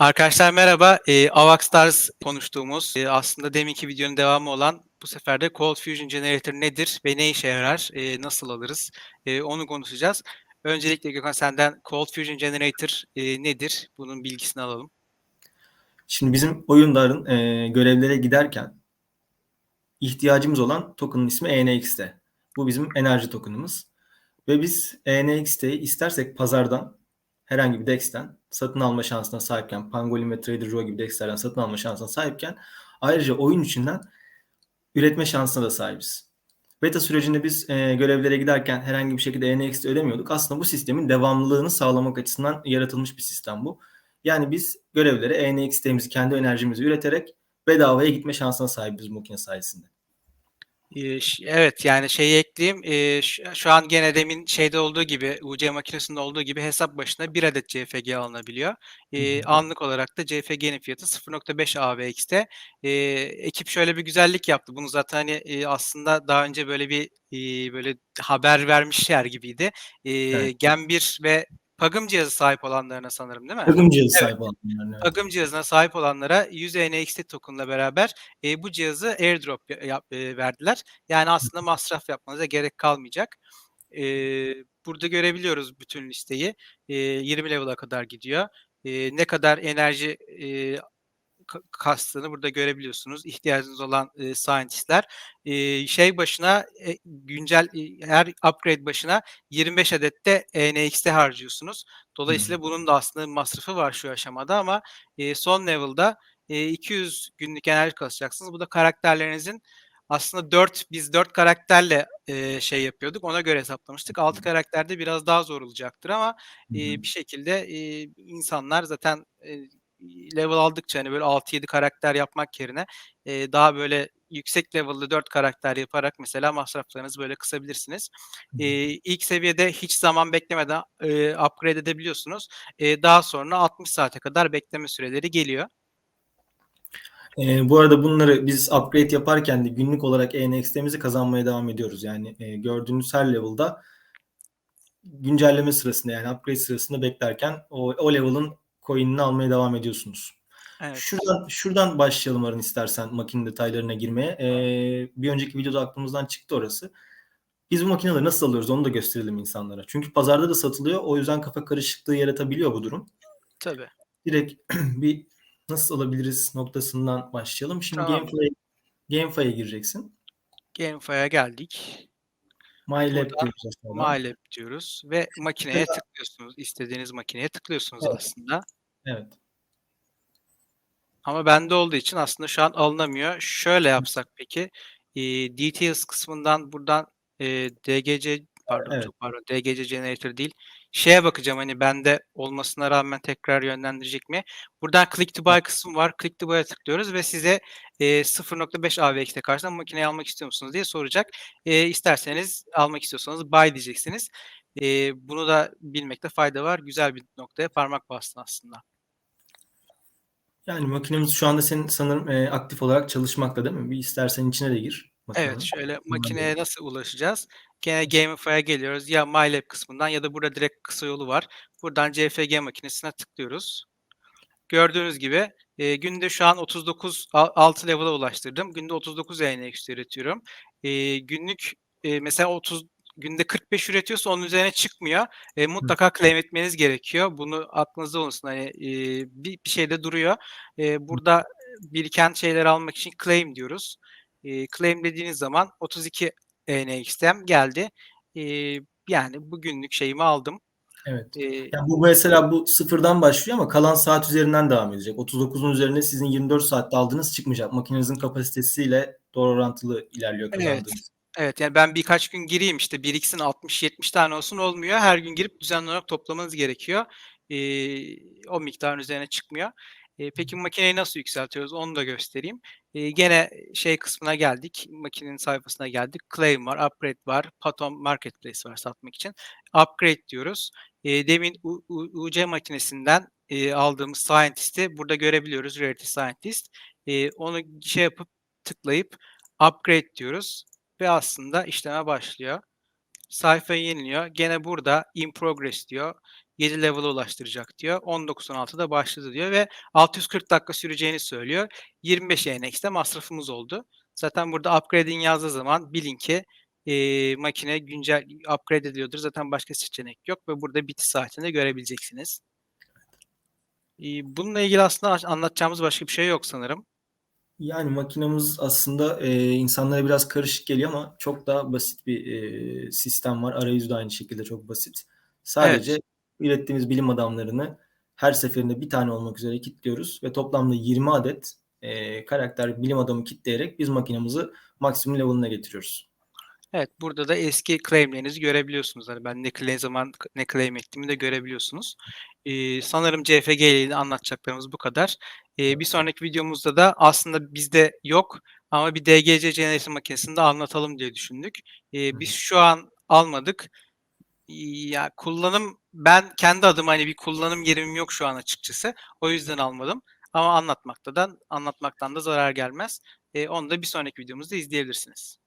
Arkadaşlar merhaba. Eee, Avaxstars konuştuğumuz, eee, aslında deminki videonun devamı olan bu sefer de Cold Fusion Generator nedir ve ne işe yarar, eee, nasıl alırız, eee, onu konuşacağız. Öncelikle Gökhan senden Cold Fusion Generator, eee, nedir? Bunun bilgisini alalım. Şimdi bizim oyunların e, görevlere giderken ihtiyacımız olan token'ın ismi ENXT. Bu bizim enerji token'ımız. Ve biz ENXT'yi istersek pazardan herhangi bir DEX'ten satın alma şansına sahipken, Pangolin ve Trader Joe gibi DEX'lerden satın alma şansına sahipken ayrıca oyun içinden üretme şansına da sahibiz. Beta sürecinde biz e, görevlere giderken herhangi bir şekilde ENXT ödemiyorduk. Aslında bu sistemin devamlılığını sağlamak açısından yaratılmış bir sistem bu. Yani biz görevlere ENXT'mizi kendi enerjimizi üreterek bedavaya gitme şansına sahibiz bu makine sayesinde. Evet, yani şeyi ekleyeyim, şu an gene demin şeyde olduğu gibi, UC makinesinde olduğu gibi hesap başına 1 adet CFG alınabiliyor. Hı. anlık olarak da CFG'nin fiyatı 0.5 AVX'te. Ekip şöyle bir güzellik yaptı. Bunu zaten, hani, aslında daha önce böyle bir, böyle haber vermişler gibiydi. Evet. Gen 1 ve Pagım cihazı sahip olanlarına sanırım, değil mi? Pagım cihazı Evet. sahip olanların, evet. Pagım cihazına sahip olanlara 100 ENXT token'la beraber, eee, bu cihazı airdrop ya yap eee, verdiler. Yani aslında masraf yapmanıza gerek kalmayacak. Eee, burada görebiliyoruz bütün listeyi. Eee, 20 level'a kadar gidiyor. Eee, ne kadar enerji, eee, ka kastığını burada görebiliyorsunuz. İhtiyacınız olan, eee, scientist'ler. Eee, şey başına, e güncel, iii, her upgrade başına 25 adet de ENXT harcıyorsunuz. Dolayısıyla bunun da aslında masrafı var şu aşamada ama, eee, son level'da, eee, 200 günlük enerji kasacaksınız. Bu da karakterlerinizin aslında 4 biz 4 karakterle, eee, şey yapıyorduk, ona göre hesaplamıştık. 6 karakterde biraz daha zor olacaktır ama, hı. bir şekilde, eee, insanlar zaten, eee, level aldıkça, hani, böyle 6-7 karakter yapmak yerine, eee, daha böyle yüksek level'lı 4 karakter yaparak mesela masraflarınızı böyle kısabilirsiniz. Eee, ilk seviyede hiç zaman beklemeden, eee, upgrade edebiliyorsunuz. Eee, daha sonra 60 saate kadar bekleme süreleri geliyor. Eee, bu arada bunları biz upgrade yaparken de günlük olarak ENXT'mizi kazanmaya devam ediyoruz. Yani, eee, gördüğünüz her level'da güncelleme sırasında yani upgrade sırasında beklerken o o level'ın coin'ini almaya devam ediyorsunuz. Evet. Şuradan şuradan başlayalım Arın istersen makine detaylarına girmeye. Eee, bir önceki videoda aklımızdan çıktı orası. Biz bu makineleri nasıl alıyoruz onu da gösterelim insanlara. Çünkü pazarda da satılıyor. O yüzden kafa karışıklığı yaratabiliyor bu durum. Tabii. Direkt bir nasıl alabiliriz noktasından başlayalım. Şimdi Tamam. Gamefly'e gireceksin. Gamefly'a geldik. My Lab Burada diyoruz aşağıdan. My Lab diyoruz ve makineye tıklıyorsunuz. İstediğiniz makineye tıklıyorsunuz Evet. aslında. Evet. Ama bende olduğu için aslında şu an alınamıyor. Şöyle yapsak peki, eee, details kısmından buradan, eee, DGC pardon, Evet. çok pardon, DGC generator değil, şeye bakacağım, hani, bende olmasına rağmen tekrar yönlendirecek mi? Buradan click to buy kısmı var. Click to buy'a tıklıyoruz ve size, eee, 0.5 AVX'te karşılığında makineyi almak istiyor musunuz diye soracak. Eee, isterseniz almak istiyorsanız buy diyeceksiniz. Eee, bunu da bilmekte fayda var. Güzel bir noktaya parmak bastın aslında. Yani makinemiz şu anda senin sanırım, eee, aktif olarak çalışmakta değil mi? Bir istersen içine de gir makinenin. Evet, şöyle makineye nasıl ulaşacağız? Gene Gamify'a geliyoruz. Ya My Lab kısmından ya da burada direkt kısa yolu var. Buradan CFG makinesine tıklıyoruz. Gördüğünüz gibi, eee, günde şu an 39 a 6 level'a ulaştırdım. Günde 39 ENXT üretiyorum. Eee, günlük, eee, mesela 30 günde 45 üretiyorsa onun üzerine çıkmıyor. Hı. mutlaka claim etmeniz gerekiyor. Bunu aklınızda bulunsun. Hani, eee, bir bir şeyde duruyor. Hı. burada biriken şeyleri almak için claim diyoruz. Eee, claim dediğiniz zaman 32 ENXT'm geldi. Eee, yani bugünlük şeyimi aldım. Evet. Eee Ya, bu mesela bu sıfırdan başlıyor ama kalan saat üzerinden devam edecek. 39'un üzerine sizin 24 saatte aldığınız çıkmayacak. Makinenizin kapasitesiyle doğru orantılı ilerliyor Evet. kazandığınız. Evet, yani ben birkaç gün gireyim, işte, biriksin 60-70 tane olsun olmuyor. Her gün girip düzenli olarak toplamanız gerekiyor. Eee, o miktarın üzerine çıkmıyor. Eee, peki makineyi nasıl yükseltiyoruz onu da göstereyim. Eee, gene şey kısmına geldik, makinenin sayfasına geldik. Claim var, upgrade var, Paton Marketplace var satmak için. Upgrade diyoruz. Eee, demin UC makinesinden, eee, aldığımız Scientist'i burada görebiliyoruz, Rarity Scientist. Eee, onu şey yapıp, tıklayıp upgrade diyoruz ve aslında işleme başlıyor. Sayfayı yeniliyor. Gene burada in progress diyor. 7 level'a ulaştıracak diyor. 19.16'da başladı diyor ve 640 dakika süreceğini söylüyor. 25 NX'de masrafımız oldu. Zaten burada upgrade'in yazdığı zaman bilin ki eee, makine güncel upgrade ediliyordur. Zaten başka seçenek yok ve burada bitiş saatini de görebileceksiniz. Eee, bununla ilgili aslında anlatacağımız başka bir şey yok sanırım. Yani makinamız aslında e, insanlara biraz karışık geliyor ama çok daha basit bir e, sistem var. Arayüzü de aynı şekilde çok basit. Sadece ürettiğimiz bilim adamlarını her seferinde bir tane olmak üzere kilitliyoruz ve toplamda 20 adet e, karakter bilim adamı kitleyerek biz makinamızı maksimum level'ına getiriyoruz. Evet, burada da eski claim'lerinizi görebiliyorsunuz. Hani ben ne ne zaman ne claim ettiğimi de görebiliyorsunuz. Eee, sanırım CFG ile anlatacaklarımız bu kadar. Eee, bir sonraki videomuzda da aslında bizde yok ama bir DGC Generation makinesinde anlatalım diye düşündük. Hı biz şu an almadık. Ya kullanım ben kendi adıma hani bir kullanım yerim yok şu an açıkçası. O yüzden almadım. Ama anlatmakta da anlatmaktan da zarar gelmez. Eee, onu da bir sonraki videomuzda izleyebilirsiniz.